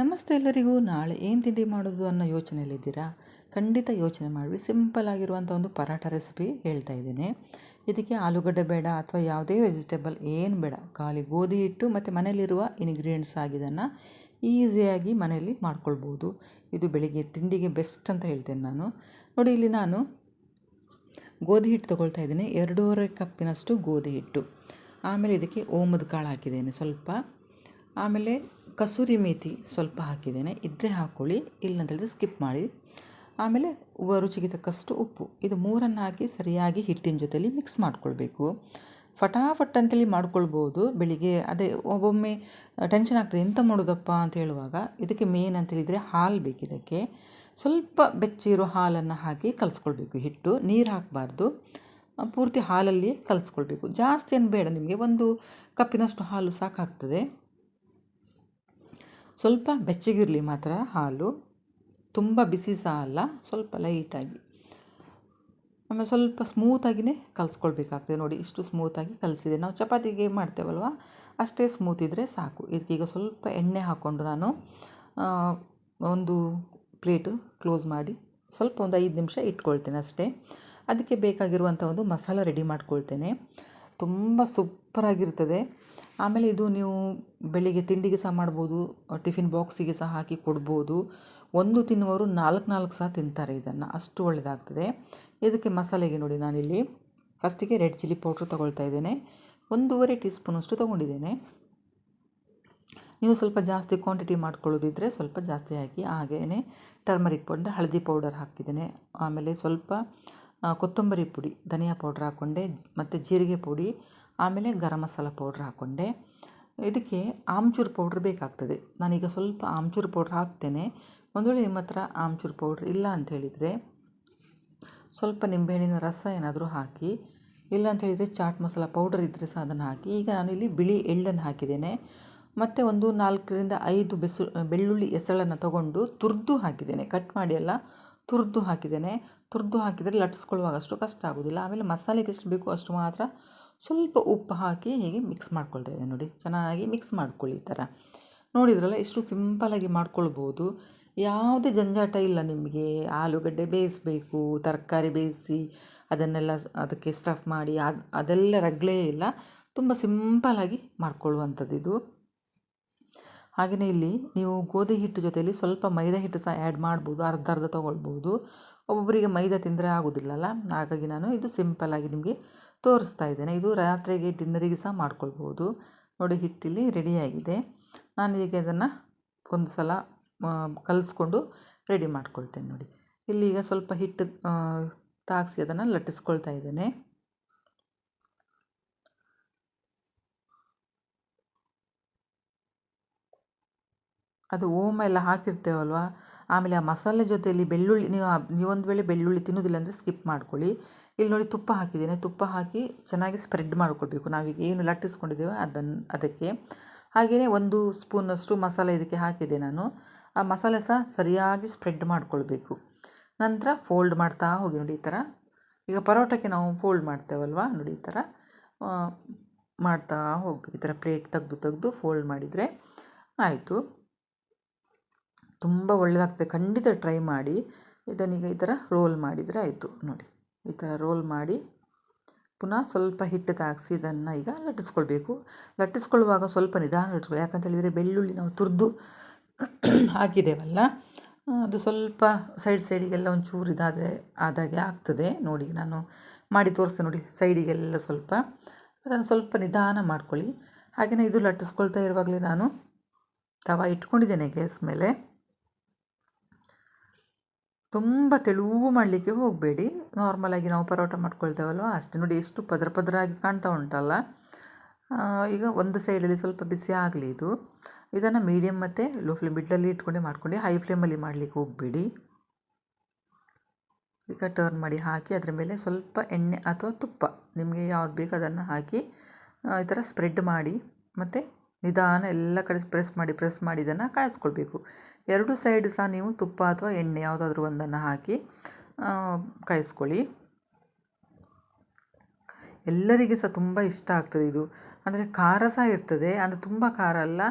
ನಮಸ್ತೆ ಎಲ್ಲರಿಗೂ, ನಾಳೆ ಏನು ತಿಂಡಿ ಮಾಡೋದು ಅನ್ನೋ ಯೋಚನೆಯಲ್ಲಿದ್ದೀರಾ ಖಂಡಿತ ಯೋಚನೆ ಮಾಡಿ ಸಿಂಪಲ್ ಆಗಿರುವಂಥ ಒಂದು ಪರಾಠ ರೆಸಿಪಿ ಹೇಳ್ತಾ ಇದ್ದೀನಿ. ಇದಕ್ಕೆ ಆಲೂಗಡ್ಡೆ ಬೇಡ ಅಥವಾ ಯಾವುದೇ ವೆಜಿಟೇಬಲ್, ಏನು ಬೇಡ. ಖಾಲಿ ಗೋಧಿ ಹಿಟ್ಟು ಮತ್ತು ಮನೆಯಲ್ಲಿರುವ ಇನ್ಗ್ರೀಡಿಯೆಂಟ್ಸ್ ಆಗಿದ್ದನ್ನು ಈಸಿಯಾಗಿ ಮನೆಯಲ್ಲಿ ಮಾಡ್ಕೊಳ್ಬೋದು. ಇದು ಬೆಳಿಗ್ಗೆ ತಿಂಡಿಗೆ ಬೆಸ್ಟ್ ಅಂತ ಹೇಳ್ತೇನೆ ನಾನು. ನೋಡಿ, ಇಲ್ಲಿ ನಾನು ಗೋಧಿ ಹಿಟ್ಟು ತೊಗೊಳ್ತಾ ಇದ್ದೀನಿ. ಎರಡೂವರೆ ಕಪ್ಪಿನಷ್ಟು ಗೋಧಿ ಹಿಟ್ಟು. ಆಮೇಲೆ ಇದಕ್ಕೆ ಓಮದ ಕಾಳು ಹಾಕಿದ್ದೇನೆ ಸ್ವಲ್ಪ. ಆಮೇಲೆ ಕಸೂರಿ ಮೇಥಿ ಸ್ವಲ್ಪ ಹಾಕಿದ್ದೇನೆ. ಇದ್ದರೆ ಹಾಕ್ಕೊಳ್ಳಿ ಇಲ್ಲಂತೇಳಿದ್ರೆ ಸ್ಕಿಪ್ ಮಾಡಿ. ಆಮೇಲೆ ರುಚಿಗೆ ತಕ್ಕಷ್ಟು ಉಪ್ಪು, ಇದು ಮೂರನ್ನು ಹಾಕಿ ಸರಿಯಾಗಿ ಹಿಟ್ಟಿನ ಜೊತೆಲಿ ಮಿಕ್ಸ್ ಮಾಡ್ಕೊಳ್ಬೇಕು. ಫಟಾಫಟ್ ಅಂತೇಳಿ ಮಾಡ್ಕೊಳ್ಬೋದು. ಬೆಳಿಗ್ಗೆ ಅದೇ ಒಬ್ಬೊಮ್ಮೆ ಟೆನ್ಷನ್ ಆಗ್ತದೆ, ಎಂತ ಮಾಡೋದಪ್ಪ? ಅಂತ ಹೇಳುವಾಗ ಇದಕ್ಕೆ ಮೇನ್ ಅಂತ ಹೇಳಿದರೆ ಹಾಲು ಬೇಕು ಇದಕ್ಕೆ. ಸ್ವಲ್ಪ ಬೆಚ್ಚಿರೋ ಹಾಲನ್ನು ಹಾಕಿ ಕಲಿಸ್ಕೊಳ್ಬೇಕು ಹಿಟ್ಟು. ನೀರು ಹಾಕಬಾರ್ದು. ಪೂರ್ತಿ ಹಾಲಲ್ಲಿ ಕಲಿಸ್ಕೊಳ್ಬೇಕು. ಜಾಸ್ತಿ ಏನು ಬೇಡ ನಿಮಗೆ, ಒಂದು ಕಪ್ಪಿನಷ್ಟು ಹಾಲು ಸಾಕಾಗ್ತದೆ. ಸ್ವಲ್ಪ ಬೆಚ್ಚಗಿರಲಿ ಮಾತ್ರ ಹಾಲು. ತುಂಬ ಬಿಸಿ ಸಹ ಅಲ್ಲ, ಸ್ವಲ್ಪ ಲೈಟಾಗಿ. ಆಮೇಲೆ ಸ್ವಲ್ಪ ಸ್ಮೂತಾಗಿಯೇ ಕಲಿಸ್ಕೊಳ್ಬೇಕಾಗ್ತದೆ. ನೋಡಿ, ಇಷ್ಟು ಸ್ಮೂತಾಗಿ ಕಲಿಸಿದೆ. ನಾವು ಚಪಾತಿಗೆ ಮಾಡ್ತೇವಲ್ವ? ಅಷ್ಟೇ ಸ್ಮೂತ್ ಇದ್ದರೆ ಸಾಕು. ಇದಕ್ಕೀಗ ಸ್ವಲ್ಪ ಎಣ್ಣೆ ಹಾಕ್ಕೊಂಡು ನಾನು ಒಂದು ಪ್ಲೇಟು ಕ್ಲೋಸ್ ಮಾಡಿ ಸ್ವಲ್ಪ ಒಂದು ಐದು ನಿಮಿಷ ಇಟ್ಕೊಳ್ತೇನೆ ಅಷ್ಟೇ. ಅದಕ್ಕೆ ಬೇಕಾಗಿರುವಂಥ ಒಂದು ಮಸಾಲ ರೆಡಿ ಮಾಡ್ಕೊಳ್ತೇನೆ. ತುಂಬ ಸೂಪರಾಗಿರ್ತದೆ ಆಮೇಲೆ ಇದು ನೀವು ಬೆಳಿಗ್ಗೆ ತಿಂಡಿಗೆ ಸಹ ಮಾಡ್ಬೋದು ಟಿಫಿನ್ ಬಾಕ್ಸಿಗೆ ಸಹ ಹಾಕಿ ಕೊಡ್ಬೋದು. ಒಂದು ತಿನ್ನುವವರು ನಾಲ್ಕು ನಾಲ್ಕು ಸಹ ತಿಂತಾರೆ ಇದನ್ನು, ಅಷ್ಟು ಒಳ್ಳೆಯದಾಗ್ತದೆ ಇದಕ್ಕೆ ಮಸಾಲೆಗೆ ನೋಡಿ ನಾನಿಲ್ಲಿ ಫಸ್ಟಿಗೆ ರೆಡ್ ಚಿಲ್ಲಿ ಪೌಡ್ರ್ ತೊಗೊಳ್ತಾ ಇದ್ದೇನೆ. ಒಂದೂವರೆ ಟೀ ಸ್ಪೂನಷ್ಟು ತೊಗೊಂಡಿದ್ದೇನೆ. ನೀವು ಸ್ವಲ್ಪ ಜಾಸ್ತಿ ಕ್ವಾಂಟಿಟಿ ಮಾಡ್ಕೊಳ್ಳೋದಿದ್ದರೆ ಸ್ವಲ್ಪ ಜಾಸ್ತಿ ಹಾಕಿ ಹಾಗೆಯೇ ಟರ್ಮರಿಕ್ ಪೌಡರ್ ಹಳದಿ ಪೌಡರ್ ಹಾಕಿದ್ದೇನೆ. ಆಮೇಲೆ ಸ್ವಲ್ಪ ಕೊತ್ತಂಬರಿ ಪುಡಿ, ಧನಿಯಾ ಪೌಡ್ರ್ ಹಾಕ್ಕೊಂಡೆ ಮತ್ತು ಜೀರಿಗೆ ಪುಡಿ ಆಮೇಲೆ ಗರಂ ಮಸಾಲ ಪೌಡ್ರ್ ಹಾಕ್ಕೊಂಡೆ ಇದಕ್ಕೆ ಆಮ್ಚೂರು ಪೌಡ್ರ್ ಬೇಕಾಗ್ತದೆ. ನಾನೀಗ ಸ್ವಲ್ಪ ಆಮ್ಚೂರು ಪೌಡ್ರ್ ಹಾಕ್ತೇನೆ. ಒಂದು ವೇಳೆ ನಿಮ್ಮ ಹತ್ರ ಆಮ್ಚೂರು ಪೌಡ್ರ್ ಇಲ್ಲ ಅಂತ ಹೇಳಿದರೆ ಸ್ವಲ್ಪ ನಿಂಬೆಹಣ್ಣಿನ ರಸ ಏನಾದರೂ ಹಾಕಿ, ಇಲ್ಲ ಅಂತ ಹೇಳಿದರೆ ಚಾಟ್ ಮಸಾಲ ಪೌಡರ್ ಇದ್ದರೆ ಸಹ ಅದನ್ನು ಹಾಕಿ. ಈಗ ನಾನು ಇಲ್ಲಿ ಬಿಳಿ ಎಳ್ಳನ್ನು ಹಾಕಿದ್ದೇನೆ. ಮತ್ತು ಒಂದು ನಾಲ್ಕರಿಂದ ಐದು ಬೆಸು, ಬೆಳ್ಳುಳ್ಳಿ ಎಸಳನ್ನು ತಗೊಂಡು ತುರಿದು ಹಾಕಿದ್ದೇನೆ. ಕಟ್ ಮಾಡಿ ಎಲ್ಲ ತುರಿದು ಹಾಕಿದ್ದೇನೆ. ತುರಿದು ಹಾಕಿದರೆ ಲಟ್ಟಿಸ್ಕೊಳ್ಳುವಾಗ ಅಷ್ಟು ಕಷ್ಟ ಆಗೋದಿಲ್ಲ. ಆಮೇಲೆ ಮಸಾಲೆಗೆ ಎಷ್ಟು ಬೇಕು ಅಷ್ಟು ಮಾತ್ರ ಸ್ವಲ್ಪ ಉಪ್ಪು ಹಾಕಿ ಹೀಗೆ ಮಿಕ್ಸ್ ಮಾಡ್ಕೊಳ್ತಾ ಇದ್ದೆ ನೋಡಿ. ಚೆನ್ನಾಗಿ ಮಿಕ್ಸ್ ಮಾಡ್ಕೊಳ್ಳಿ ಈ ಥರ. ನೋಡಿದ್ರಲ್ಲ ಎಷ್ಟು ಸಿಂಪಲಾಗಿ ಮಾಡ್ಕೊಳ್ಬೋದು. ಯಾವುದೇ ಜಂಜಾಟ ಇಲ್ಲ ನಿಮಗೆ. ಆಲೂಗಡ್ಡೆ ಬೇಯಿಸಬೇಕು, ತರಕಾರಿ ಬೇಯಿಸಿ ಅದನ್ನೆಲ್ಲ ಅದಕ್ಕೆ ಸ್ಟಫ್ ಮಾಡಿ ಅದು ಅದೆಲ್ಲ ರಗ್ಲೇ ಇಲ್ಲ. ತುಂಬ ಸಿಂಪಲಾಗಿ ಮಾಡ್ಕೊಳ್ಳುವಂಥದ್ದು ಇದು. ಹಾಗೆಯೇ ಇಲ್ಲಿ ನೀವು ಗೋಧಿ ಹಿಟ್ಟು ಜೊತೆಯಲ್ಲಿ ಸ್ವಲ್ಪ ಮೈದಾ ಹಿಟ್ಟು ಸಹ ಆ್ಯಡ್ ಮಾಡ್ಬೋದು. ಅರ್ಧ ಅರ್ಧ ತೊಗೊಳ್ಬೋದು. ಒಬ್ಬೊಬ್ಬರಿಗೆ ಮೈದಾ ತಿಂದರೆ ಆಗೋದಿಲ್ಲಲ್ಲ? ಹಾಗಾಗಿ ನಾನು ಇದು ಸಿಂಪಲ್ಲಾಗಿ ನಿಮಗೆ ತೋರಿಸ್ತಾ ಇದ್ದೇನೆ. ಇದು ರಾತ್ರಿಗೆ ಡಿನ್ನರಿಗೆ ಸಹ ಮಾಡ್ಕೊಳ್ಬೋದು ನೋಡಿ, ಹಿಟ್ಟಿಲ್ಲಿ ರೆಡಿಯಾಗಿದೆ ನಾನು ಈಗ ಇದನ್ನು ಒಂದು ಸಲ ಕಲಿಸ್ಕೊಂಡು ರೆಡಿ ಮಾಡ್ಕೊಳ್ತೇನೆ ನೋಡಿ. ಇಲ್ಲಿ ಈಗ ಸ್ವಲ್ಪ ಹಿಟ್ಟು ತಾಗಿಸಿ ಅದನ್ನು ಲಟ್ಟಿಸ್ಕೊಳ್ತಾ ಇದ್ದೇನೆ. ಅದು ಓಮ ಎಲ್ಲ ಹಾಕಿರ್ತೇವಲ್ವ? ಆಮೇಲೆ ಆ ಮಸಾಲೆ ಜೊತೆಯಲ್ಲಿ ಬೆಳ್ಳುಳ್ಳಿ, ನೀವು ನೀವೊಂದು ವೇಳೆ ಬೆಳ್ಳುಳ್ಳಿ ತಿನ್ನೋದಿಲ್ಲ ಅಂದರೆ ಸ್ಕಿಪ್ ಮಾಡ್ಕೊಳ್ಳಿ. ಇಲ್ಲಿ ನೋಡಿ ತುಪ್ಪ ಹಾಕಿದ್ದೇನೆ. ತುಪ್ಪ ಹಾಕಿ ಚೆನ್ನಾಗಿ ಸ್ಪ್ರೆಡ್ ಮಾಡ್ಕೊಳ್ಬೇಕು. ನಾವೀಗ ಏನು ಲಟ್ಟಿಸ್ಕೊಂಡಿದ್ದೇವೆ ಅದನ್ನು ಅದಕ್ಕೆ. ಹಾಗೆಯೇ ಒಂದು ಸ್ಪೂನಷ್ಟು ಮಸಾಲೆ ಇದಕ್ಕೆ ಹಾಕಿದೆ ನಾನು. ಆ ಮಸಾಲೆ ಸಹ ಸರಿಯಾಗಿ ಸ್ಪ್ರೆಡ್ ಮಾಡಿಕೊಳ್ಬೇಕು. ನಂತರ ಫೋಲ್ಡ್ ಮಾಡ್ತಾ ಹೋಗಿ ನೋಡಿ ಈ ಥರ ಈಗ ಪರೋಟಕ್ಕೆ ನಾವು ಫೋಲ್ಡ್ ಮಾಡ್ತೇವಲ್ವಾ? ನೋಡಿ ಈ ಥರ ಮಾಡ್ತಾ ಹೋಗಬೇಕು. ಈ ಥರ ಪ್ಲೇಟ್ ತೆಗೆದು ತೆಗೆದು ಫೋಲ್ಡ್ ಮಾಡಿದರೆ ಆಯಿತು. ತುಂಬ ಒಳ್ಳೆಯದಾಗ್ತದೆ ಖಂಡಿತ ಟ್ರೈ ಮಾಡಿ. ಇದನ್ನೀಗ ಈ ಥರ ರೋಲ್ ಮಾಡಿದರೆ ಆಯಿತು. ನೋಡಿ, ಈ ಥರ ರೋಲ್ ಮಾಡಿ ಪುನಃ ಸ್ವಲ್ಪ ಹಿಟ್ಟು ತಾಗಿಸಿ ಇದನ್ನು ಈಗ ಲಟ್ಟಿಸ್ಕೊಳ್ಬೇಕು. ಲಟ್ಟಿಸ್ಕೊಳ್ಳುವಾಗ ಸ್ವಲ್ಪ ನಿಧಾನ ಲಟ್ಟಿಸ್ಕೊಳ್ಳಿ ಯಾಕಂತ ಹೇಳಿದರೆ ಬೆಳ್ಳುಳ್ಳಿ ನಾವು ತುರಿದು ಹಾಕಿದ್ದೇವಲ್ಲ ಅದು ಸ್ವಲ್ಪ ಸೈಡ್ ಸೈಡಿಗೆಲ್ಲ ಒಂಚೂರು ಇದಾದರೆ ಆದಾಗೆ ಆಗ್ತದೆ. ನೋಡಿ, ನಾನು ಮಾಡಿ ತೋರಿಸ್ತೇನೆ ನೋಡಿ ಸೈಡಿಗೆಲ್ಲ ಸ್ವಲ್ಪ. ಅದನ್ನು ಸ್ವಲ್ಪ ನಿಧಾನ ಮಾಡ್ಕೊಳ್ಳಿ. ಹಾಗೆಯೇ ಇದು ಲಟ್ಟಿಸ್ಕೊಳ್ತಾ ಇರುವಾಗಲೇ ನಾನು ತವ ಇಟ್ಕೊಂಡಿದ್ದೇನೆ ಗ್ಯಾಸ್ ಮೇಲೆ. ತುಂಬ ತೆಳುವು ಮಾಡಲಿಕ್ಕೆ ಹೋಗಬೇಡಿ. ನಾರ್ಮಲಾಗಿ ನಾವು ಪರೋಟ ಮಾಡ್ಕೊಳ್ತೇವಲ್ವ? ಅಷ್ಟೇ. ನೋಡಿ, ಎಷ್ಟು ಪದರ ಪದರಾಗಿ ಕಾಣ್ತಾ ಉಂಟಲ್ಲ? ಈಗ ಒಂದು ಸೈಡಲ್ಲಿ ಸ್ವಲ್ಪ ಬಿಸಿ ಆಗಲಿ ಇದು. ಇದನ್ನು ಮೀಡಿಯಮ್ ಮತ್ತು ಲೋ ಫ್ಲೇಮ್ ಮಿಡ್ಲಲ್ಲಿ ಇಟ್ಕೊಂಡೆ ಮಾಡ್ಕೊಂಡು ಹೈ ಫ್ಲೇಮಲ್ಲಿ ಮಾಡಲಿಕ್ಕೆ ಹೋಗಬೇಡಿ. ಈಗ ಟರ್ನ್ ಮಾಡಿ ಹಾಕಿ ಅದರ ಮೇಲೆ ಸ್ವಲ್ಪ ಎಣ್ಣೆ ಅಥವಾ ತುಪ್ಪ. ನಿಮಗೆ ಯಾವ್ದು ಬೇಕು ಅದನ್ನು ಹಾಕಿ ಈ ಥರ ಸ್ಪ್ರೆಡ್ ಮಾಡಿ ಮತ್ತು ನಿಧಾನ ಎಲ್ಲ ಕಡೆ ಪ್ರೆಸ್ ಮಾಡಿ ಪ್ರೆಸ್ ಮಾಡಿ ಇದನ್ನು ಕಾಯಿಸ್ಕೊಳ್ಬೇಕು. ಎರಡು ಸೈಡ್ ಸಹ ನೀವು ತುಪ್ಪ ಅಥವಾ ಎಣ್ಣೆ ಯಾವುದಾದ್ರೂ ಒಂದನ್ನು ಹಾಕಿ ಕಾಯಿಸ್ಕೊಳ್ಳಿ. ಎಲ್ಲರಿಗೆ ಸಹ ತುಂಬ ಇಷ್ಟ ಆಗ್ತದೆ ಇದು. ಅಂದರೆ ಖಾರ ಸಹ ಇರ್ತದೆ, ಅಂದರೆ ತುಂಬ ಖಾರ ಅಲ್ಲ.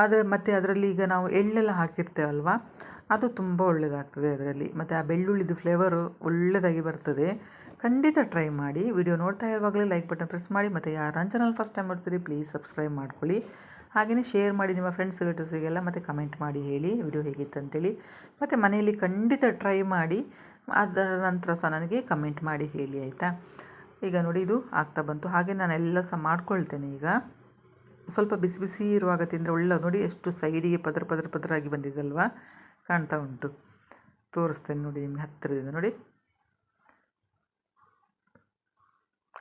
ಆದರೆ ಮತ್ತು ಅದರಲ್ಲಿ ಈಗ ನಾವು ಎಳ್ಳೆಲ್ಲ ಹಾಕಿರ್ತೇವಲ್ವ, ಅದು ತುಂಬ ಒಳ್ಳೆಯದಾಗ್ತದೆ ಅದರಲ್ಲಿ. ಮತ್ತು ಆ ಬೆಳ್ಳುಳ್ಳಿದು ಫ್ಲೇವರು ಒಳ್ಳೆಯದಾಗಿ ಬರ್ತದೆ. ಖಂಡಿತ ಟ್ರೈ ಮಾಡಿ. ವಿಡಿಯೋ ನೋಡ್ತಾ ಇರುವಾಗಲೇ ಲೈಕ್ ಬಟನ್ ಪ್ರೆಸ್ ಮಾಡಿ. ಮತ್ತು ಯಾರು ನನ್ನ ಚಾನಲ್ ಫಸ್ಟ್ ಟೈಮ್ ನೋಡ್ತೀರಿ ಪ್ಲೀಸ್ ಸಬ್ಸ್ಕ್ರೈಬ್ ಮಾಡ್ಕೊಳ್ಳಿ. ಹಾಗೆಯೇ ಶೇರ್ ಮಾಡಿ ನಿಮ್ಮ ಫ್ರೆಂಡ್ಸ್ ರಿಲೇಟಿವ್ಸಿಗೆಲ್ಲ ಮತ್ತು ಕಮೆಂಟ್ ಮಾಡಿ, ಹೇಳಿ. ವಿಡಿಯೋ ಹೇಗಿತ್ತು ಅಂತೇಳಿ. ಮತ್ತು ಮನೆಯಲ್ಲಿ ಖಂಡಿತ ಟ್ರೈ ಮಾಡಿ. ಅದರ ನಂತರ ಸಹ ನನಗೆ ಕಮೆಂಟ್ ಮಾಡಿ, ಹೇಳಿ ಆಯಿತಾ? ಈಗ ನೋಡಿ ಇದು ಆಗ್ತಾ ಬಂತು. ಹಾಗೆ ನಾನು ಎಲ್ಲ ಸಹ ಮಾಡ್ಕೊಳ್ತೇನೆ ಈಗ. ಸ್ವಲ್ಪ ಬಿಸಿ ಬಿಸಿ ಇರುವಾಗ ತಿಂದರೆ ಒಳ್ಳೆ ನೋಡಿ ಎಷ್ಟು ಸೈಡಿಗೆ ಪದರ ಪದರ ಪದರಾಗಿ ಬಂದಿದಲ್ವಾ ಕಾಣ್ತಾ ಉಂಟು. ತೋರಿಸ್ತೇನೆ ನೋಡಿ ನಿಮಗೆ ಹತ್ತಿರದಿಂದ. ನೋಡಿ.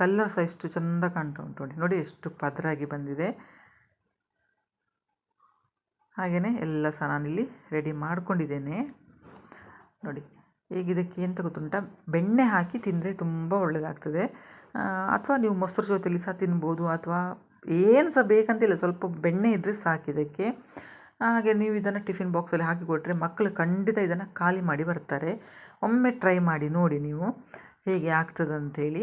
ಕಲ್ಲರ್ ಸಹ ಎಷ್ಟು ಚೆಂದ ಕಾಣ್ತಾ ಉಂಟು ನೋಡಿ. ನೋಡಿ ಎಷ್ಟು ಪದರಾಗಿ ಬಂದಿದೆ. ಹಾಗೆಯೇ ಎಲ್ಲ ಸಹ ನಾನಿಲ್ಲಿ ರೆಡಿ ಮಾಡ್ಕೊಂಡಿದ್ದೇನೆ. ನೋಡಿ, ಈಗ ಇದಕ್ಕೆ ಎಂತ ಗೊತ್ತುಂಟ ಬೆಣ್ಣೆ ಹಾಕಿ ತಿಂದರೆ ತುಂಬ ಒಳ್ಳೆಯದಾಗ್ತದೆ ಅಥವಾ ನೀವು ಮೊಸರು ಜೊತೆಲಿ ಸಹ ತಿನ್ಬೋದು, ಅಥವಾ ಏನು ಸಹ ಬೇಕಂತಿಲ್ಲ ಸ್ವಲ್ಪ ಬೆಣ್ಣೆ ಇದ್ದರೆ ಸಾಕು ಇದಕ್ಕೆ. ಹಾಗೆ ನೀವು ಇದನ್ನು ಟಿಫಿನ್ ಬಾಕ್ಸಲ್ಲಿ ಹಾಕಿ ಕೊಟ್ಟರೆ ಮಕ್ಕಳು ಖಂಡಿತ ಇದನ್ನು ಖಾಲಿ ಮಾಡಿ ಬರ್ತಾರೆ. ಒಮ್ಮೆ ಟ್ರೈ ಮಾಡಿ ನೋಡಿ ನೀವು ಹೇಗೆ ಆಗ್ತದಂತೇಳಿ.